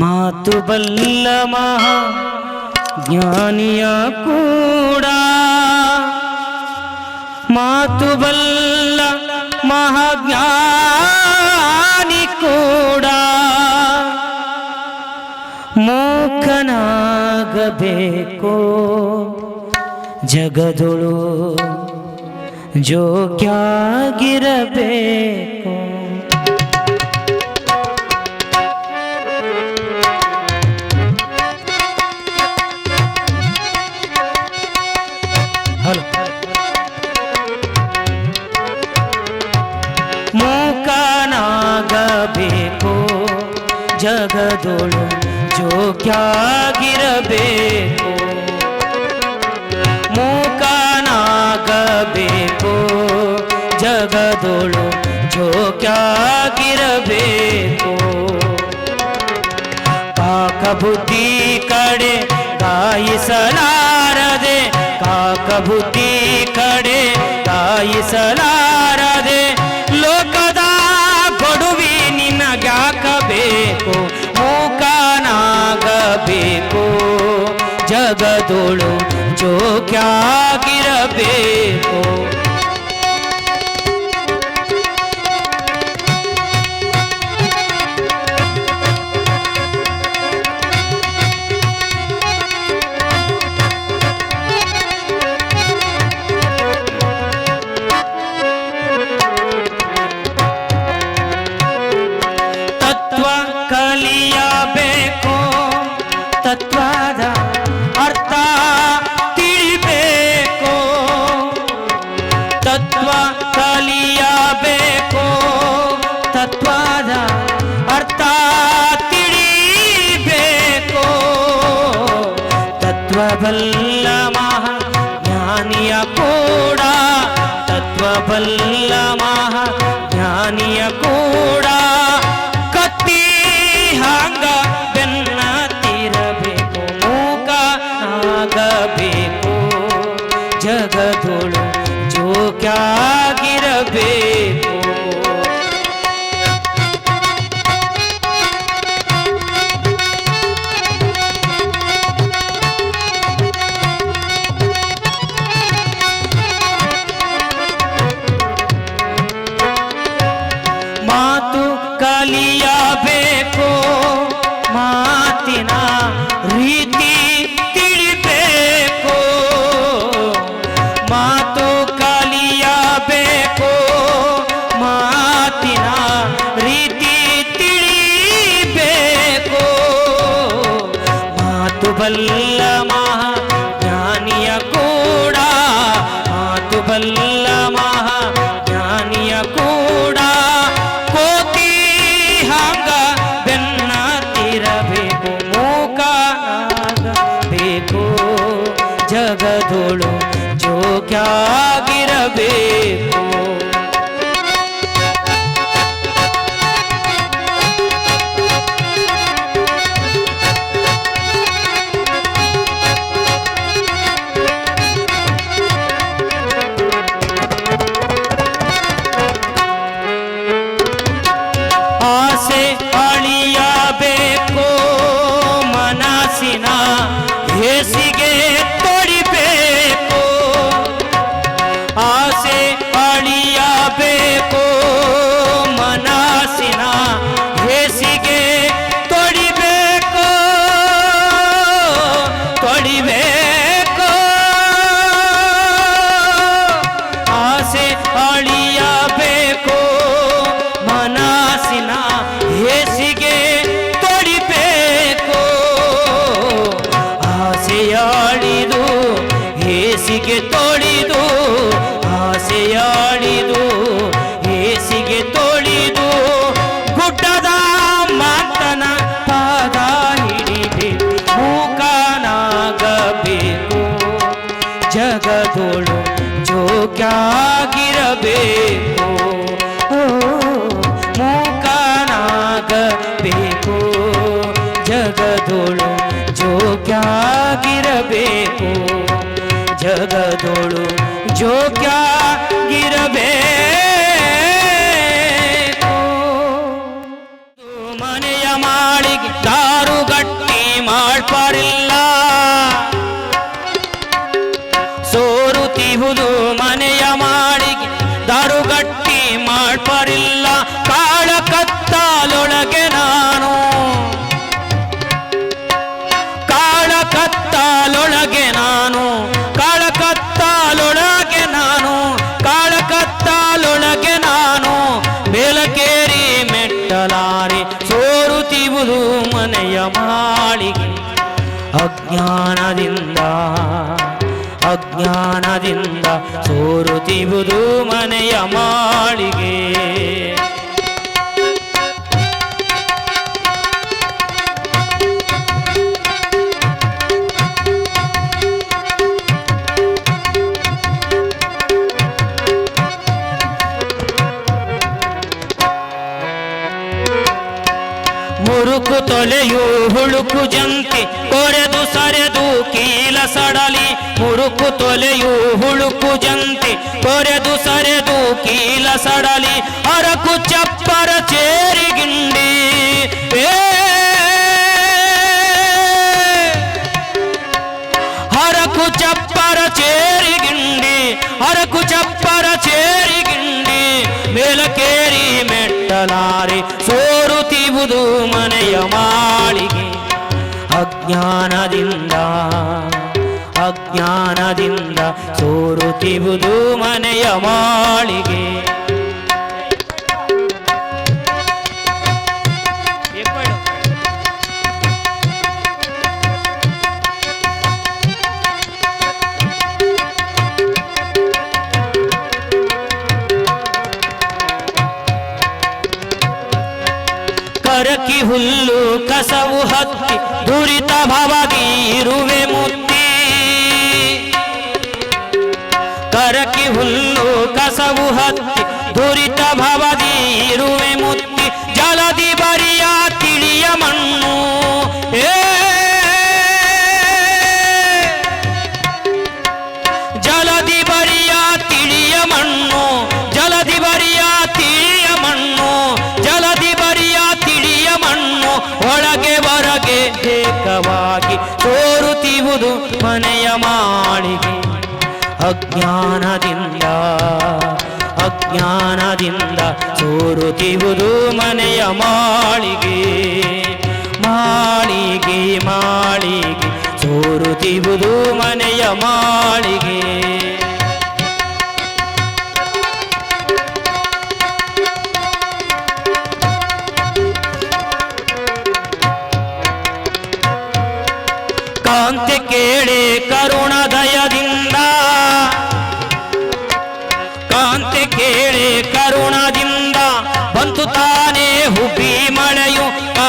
ಮಾತು ಬಲ್ಲ ಮಹಾ ಜ್ಞಾನಿಯ ಕೂಡ. ಮಾತು ಬಲ್ಲ ಮಹಾಜ್ಞಾನಿ ಕೂಡ. ಮೂಕನಾಗಬೇಕು ಜಗದೊಳು ಜೋಗ್ಯಾಗಿರಬೇಕು ಮೂಕನಾಗಬೇಕು ಜಗದೊಳು ಜೋಗ್ಯಾಗಿರಬೇಕು ಮೂಕನಾಗಬೇಕು ಜಗದೊಳು ಜೋಗ್ಯಾಗಿರಬೇಕು ಕಾಕ ಬುದ್ಧಿ ಕಡೆ ಕಾಯಿಸಲಾರದೆ ಕಾಕ ಬುದ್ಧಿ ಕಡೆ ಕಾಯಿಸಲಾರದೆ ಜಗದೊಳು ಜೋಗ್ಯಾಗಿರಬೇಕು ತತ್ವ ತತ್ವಬಲ್ಲ ಮಹಾ ಜ್ಞಾನಿಯ ಕೂಡ ತತ್ವಬಲ್ಲ ಮಹಾ ಜ್ಞಾನಿಯ ಕೂಡ ಜೋಗ್ಯಾಗಿರಬೇಕು ಜಗದೊಳು ಜೋಗ್ಯಾಗಿರಬೇಕು ಜಗದೋಳು ಜೋಗ್ಯಾಗಿರಬೇಕು ಮಾಳಿಗೆ ಅಜ್ಞಾನದಿಂದ ಅಜ್ಞಾನದಿಂದ ಸೋರುತ್ತಿವುದು ಮನೆಯ ಮಾಳಿಗೆ. ಮುರುಕು ತೊಲೆಯು ಹುಳುಕು ಜಂತಿ ಕೊರೆದು ಸರೆದು ಕೀಲ ಸಡಲಿ ಮುರುಕು ತೊಲೆಯು ಹುಳುಕು ಜಂತಿ ಕೊರೆದು ಸರೆದು ಕೀಲ ಸಡಲಿ ಅರಕು ಚಪ್ಪರ ಚೇರಿಗಿಂಡಿ ಏ ಹರಕು ಚಪ್ಪರ ಚೇರಿಗಿಂಡಿ ಹರಕು ಚಪ್ಪರ ಚೇರಿಗಿಂಡಿ ಮೇಲಕೇರಿ ಮೆಟ್ಟಲಾರಿ ಸೋರುತ್ತಿವುದು ಮನೆಯ ಮಾಳಿಗೆ. ಅಜ್ಞಾನದಿಂದ ಅಜ್ಞಾನದಿಂದ ಸೋರುತ್ತಿವುದು ಮನೆಯ ಮಾಳಿಗೆ. ಹುಲ್ಲು ಕಸವು ಹತ್ತಿ ದುರಿತ ಭವದಿ ಇರುವೆ ಮುತ್ತಿ ಕರಕಿ ಹುಲ್ಲು ಕಸವು ಹತ್ತಿ ದುರಿತ ಭವದಿ ಇರುವೆ ಮುತ್ತಿ ಅಜ್ಞಾನದಿಂದ ಅಜ್ಞಾನದಿಂದ ಸೋರುತ್ತಿವುದು ಮನೆಯ ಮಾಳಿಗೆ. ಮಾಳಿಗೆ ಮಾಳಿಗೆ ಸೋರುತ್ತಿವುದು ಮನೆಯ ಮಾಳಿಗೆ. ಕಾಂತಿ ಕೇಳಿ ಕಾಂತಿ ಕೇಳಿ ಕರುಣದಿಂದ ಬಂತು ತಾನೇ ಹುಬ್ಬಿ ಮಳೆಯು.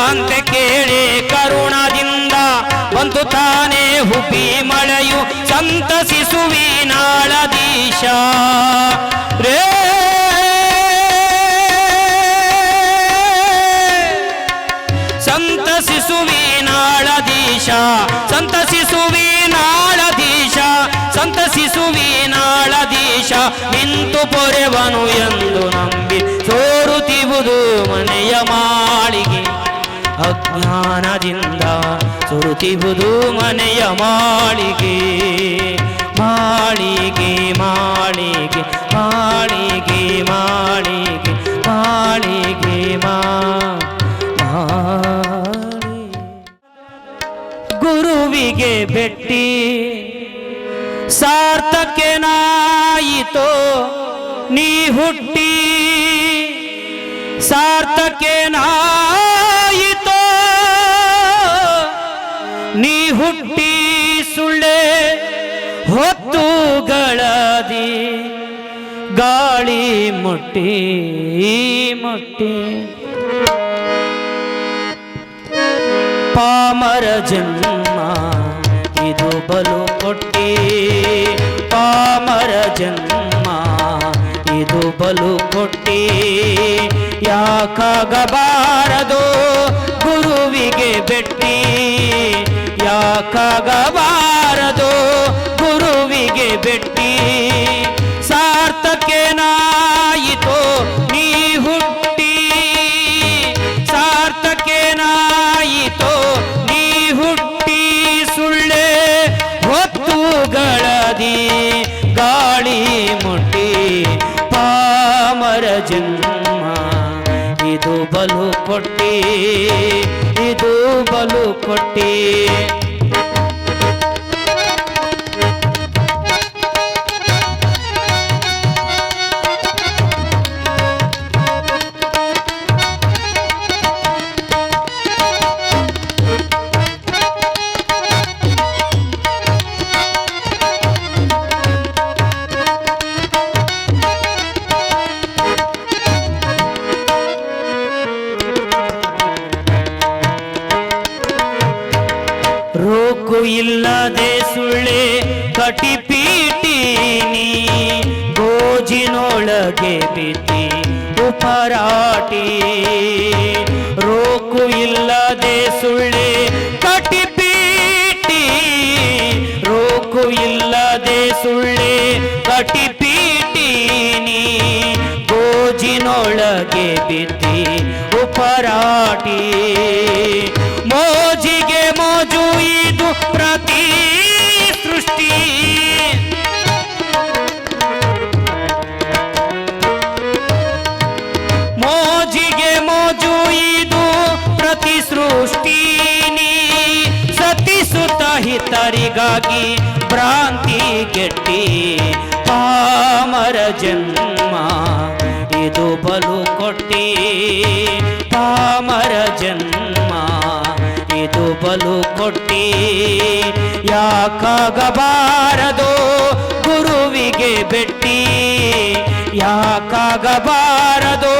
ಅಂತೆ ಕೇಳಿ ಕರುಣದಿಂದ ಬಂತು ತಾನೇ ಹುಬ್ಬಿ ಮಳೆಯು. ಸಂತಸಿಸುವಿ ನಾಳದೀಶ. ಪೊರೆವನು ಎಂದು ನಂಬಿ ಸೋರುತ್ತಿವುದು ಮನೆಯ ಮಾಳಿಗೆ. ಅಜ್ಞಾನದಿಂದ ಸುರುತ್ತಿವುದು ಮನೆಯ ಮಾಳಿಗೆ. ಮಾಳಿಗೆ ಮಾಳಿಗೆ ಮಾಳಿಗೆ ಮಾಳಿಗೆ ಮಾಳಿಗೆ, ಮಾ ಗುರುವಿಗೆ ಭೆಟ್ಟಿ ಸಾರ್ಥಕೆನಾಯಿತೋ ನೀ ಹುಟ್ಟಿ ಸಾರ್ಥಕೆನಾಯಿತೋ ನೀ ಹುಟ್ಟಿ ಸುಳ್ಳೆ ಹೊತ್ತುಗಳದಿ ಗಾಳಿ ಮುಟ್ಟಿ ಮುಟ್ಟಿ. ಪಾಮರ ಜನ್ಮ ಇದು ಬಲು ಕೊಟ್ಟಿ ಪಾಮರ ಜನ್ಮ ಇದು ಬಲು ಕೊಟ್ಟಿ. ಯಾಕಾಗಬಾರದು ಗುರುವಿಗೆ ಬೆಟ್ಟಿ. ಯಾಕಾಗಬಾರದು ಗುರುವಿಗೆ ಬೆಟ್ಟಿ. ಸಾರ್ಥಕೆನಾಯಿತೋ ಇದು ಬಲು ಕೊಟ್ಟಿ ಇದು ಬಲು ಕೊಟ್ಟಿ ಗೋಜಿನೊಳಗೆ ಬಿದ್ದಿ ಉಪರಾಟಿ ರೋಕು ಇಲ್ಲದೆ ಸುಳ್ಳೆ ಕಟಿಪೀಟಿ ರೋಕು ಇಲ್ಲದೆ ಸುಳ್ಳೆ ನೀ. ಗೋಜಿನೊಳಗೆ ಬಿದ್ದಿ ಉಪರಾಟಿ ಹಿತರಿಗಾಗಿ ಭ್ರಾಂತಿ ಗೆಟ್ಟಿ ಪಾಮರ ಜನ್ಮ ಇದು ಬಲು ಕೊಟ್ಟಿ ಪಾಮರ ಜನ್ಮ ಇದು ಬಲು ಕೊಟ್ಟಿ ಯಾಕಾಗಬಾರದು ಗುರುವಿಗೆ ಬೆಟ್ಟಿ ಯಾಕಾಗಬಾರದು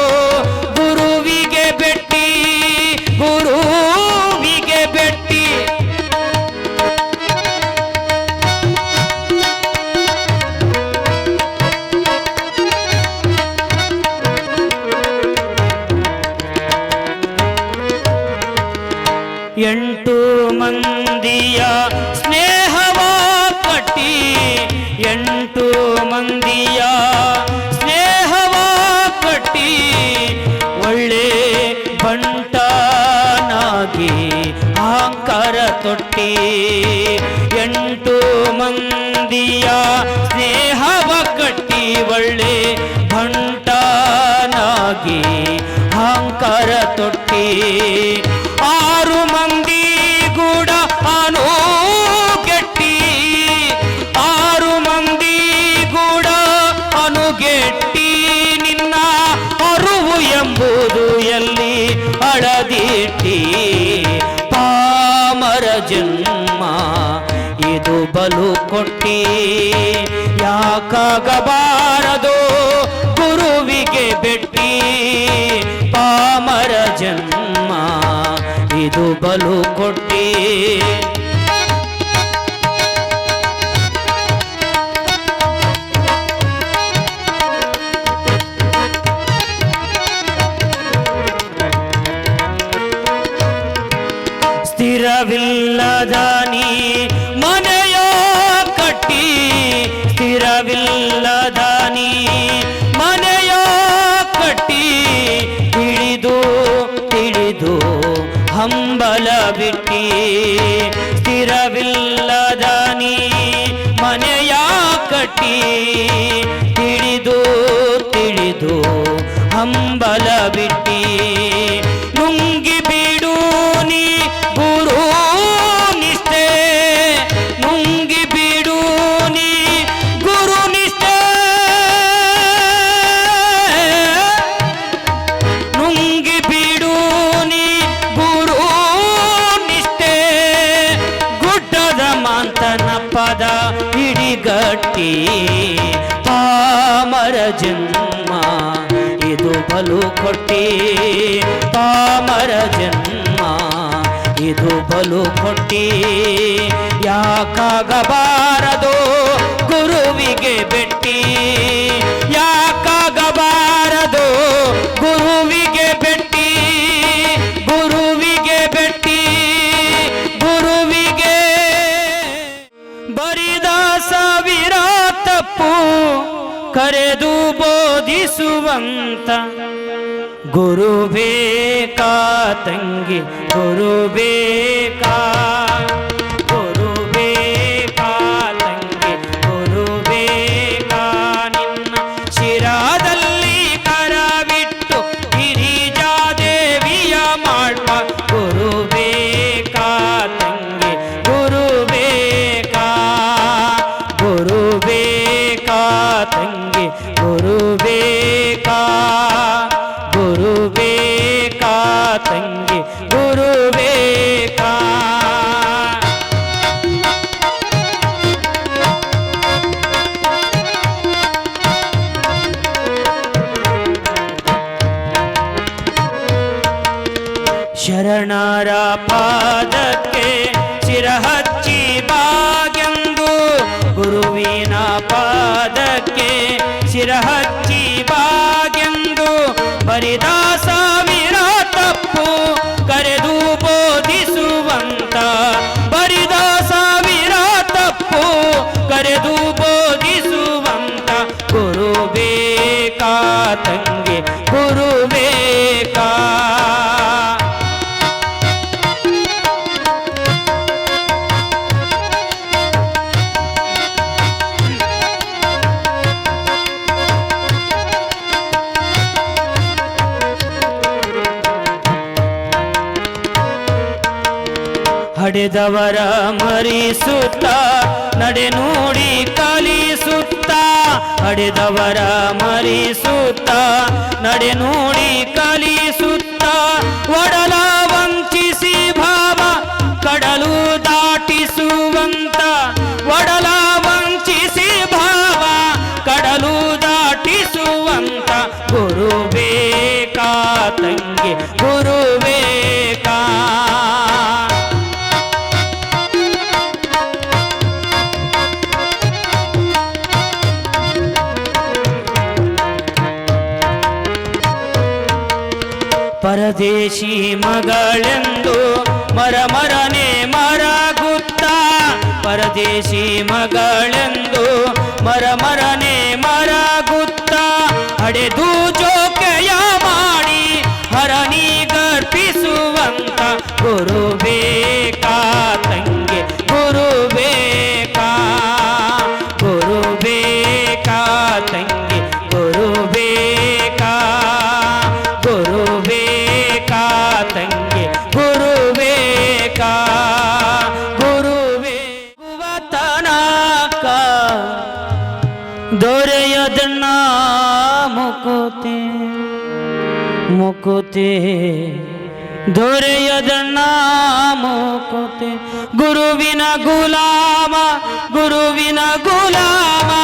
ಎಂಟು ಮಂದಿಯ ಸ್ನೇಹವ ಪಟ್ಟಿ ಎಂಟು ಮಂದಿಯ ಸ್ನೇಹವ ಪಟ್ಟಿ ಒಳ್ಳೆ ಬಂಟನಾಗಿ ಅಹಂಕಾರ ತೊಟ್ಟಿ. ಎಂಟು ಮಂದಿಯ ಸ್ನೇಹವ ಕಟ್ಟಿ, ಒಳ್ಳೆ ಬಂಟನಾಗಿ ಅಹಂಕಾರ ತೊಟ್ಟಿ. ಬಲು ಕೊಟ್ಟಿ. ಯಾಕಾಗಬಾರದು ಗುರುವಿಗೆ ಬೆಟ್ಟಿ. ಪಾಮರ ಜನ್ಮ ಇದು ಬಲು ಕೊಟ್ಟಿ. ಸ್ಥಿರವಿಲ್ಲದ ನೀ ಮನೆಯ ಕಟ್ಟಿ ತಿಳಿದು ತಿಳಿದು ಹಂಬಲ ಬಿಟ್ಟಿ. ಸ್ಥಿರವಿಲ್ಲದ ನೀ ಮನೆಯ ಕಟ್ಟಿ ತಿಳಿದು ತಿಳಿದು ಹಂಬಲ ಬಿಟ್ಟಿ. ಹಿಡಿಗಟ್ಟಿ ಪಾಮರ ಜನ್ಮ ಇದು ಬಲು ಕೊಟ್ಟಿ. ಪಾಮರ ಜನ್ಮ ಇದು ಬಲು ಕೊಟ್ಟಿ. ಯಾಕಾಗಬಾರದು ಗುರುವಿಗೆ ಬೆಟ್ಟಿ. ಬೋಧಿಸುವಂತ ಗುರು ಬೇಕಾ ತಂಗಿ ಗುರು ಬೇಕಾ? পা ನಡೆದವರ ಮರಿಸುತ್ತ ನಡೆ ನೋಡಿ ಕಲಿಸುತ್ತ ನಡೆದವರ ಮರಿಸುತ್ತ ನಡೆ ನೋಡಿ ಕಲಿಸುತ್ತ ಒಡಲಾವಂತ ಸ್ವದೇಶಿ ಮಗಳೆಂದು ಮರಮರನೆ ಮರಗುತ್ತ. ಪರದೇಶಿ ಮಗಳೆಂದು ಮರಮರನೆ ಮರಗುತ್ತ. ಹಡೆದು কোতে ধরে নাম কোতে গুরু বিনা গুলামা গুরু বিনা গুলামা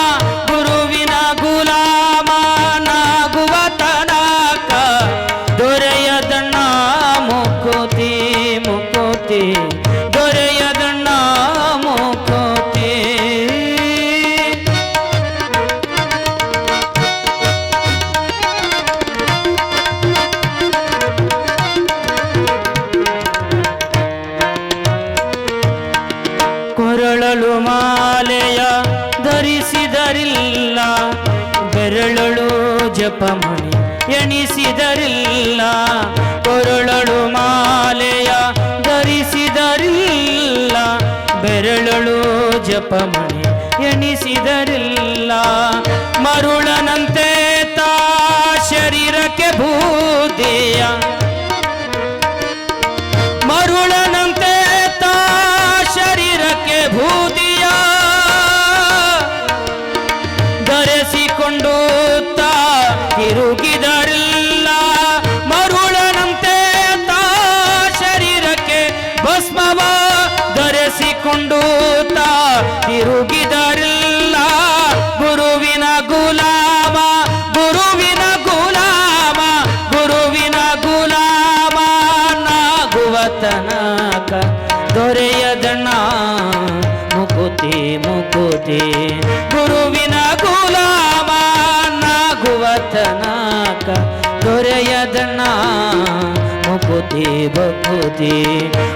ಜಪಮಣಿ ಎಣಿಸಿದರಿಲ್ಲ. ಮರುಳನಂತೆ ತಾ ಶರೀರಕ್ಕೆ ಭೂದೆಯ ಸಿದ್ಧತೆ ಗುರುವಿನ ಗುಲಾಮನಾಗುವತನಕ ದೊರೆಯದನ ಮುಕುತಿ ಬಕುತಿ.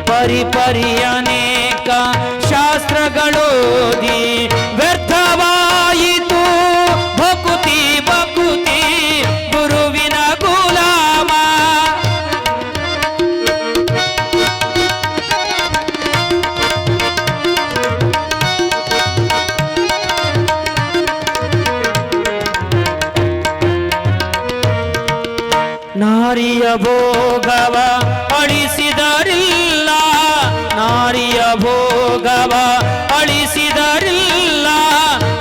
ಪರಿ ಪರಿ ಅನೇಕ ಶಾಸ್ತ್ರಗಳೋದಿ ವ್ಯರ್ಥವಾಯಿತು. ಬಕುತಿ ಬಕುತಿ ಗುರು ಭೋಗವ ಅಳಿಸಿದರಿಲ್ಲ ನಾರಿಯ ಭೋಗವ ಅಳಿಸಿದರಿಲ್ಲ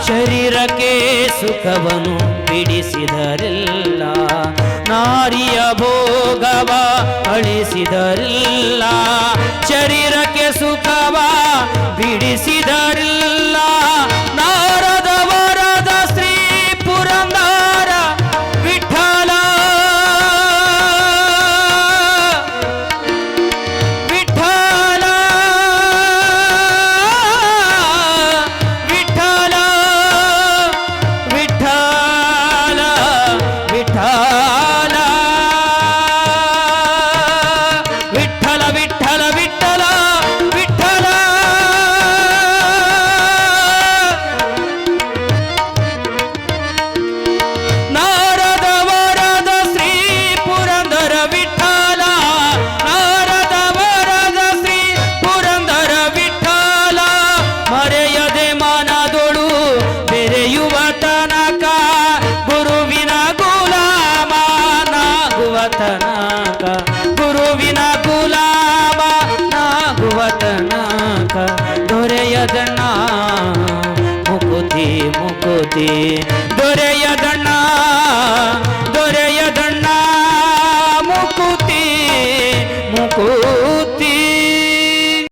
ಶರೀರಕ್ಕೆ ಸುಖವನ್ನು ಬಿಡಿಸಿದರಿಲ್ಲ ನಾರಿಯ ಭೋಗವ ಅಳಿಸಿದರಿಲ್ಲ ಶರೀರಕ್ಕೆ ಸುಖವ ಬಿಡಿಸಿದರಿಲ್ಲ. রে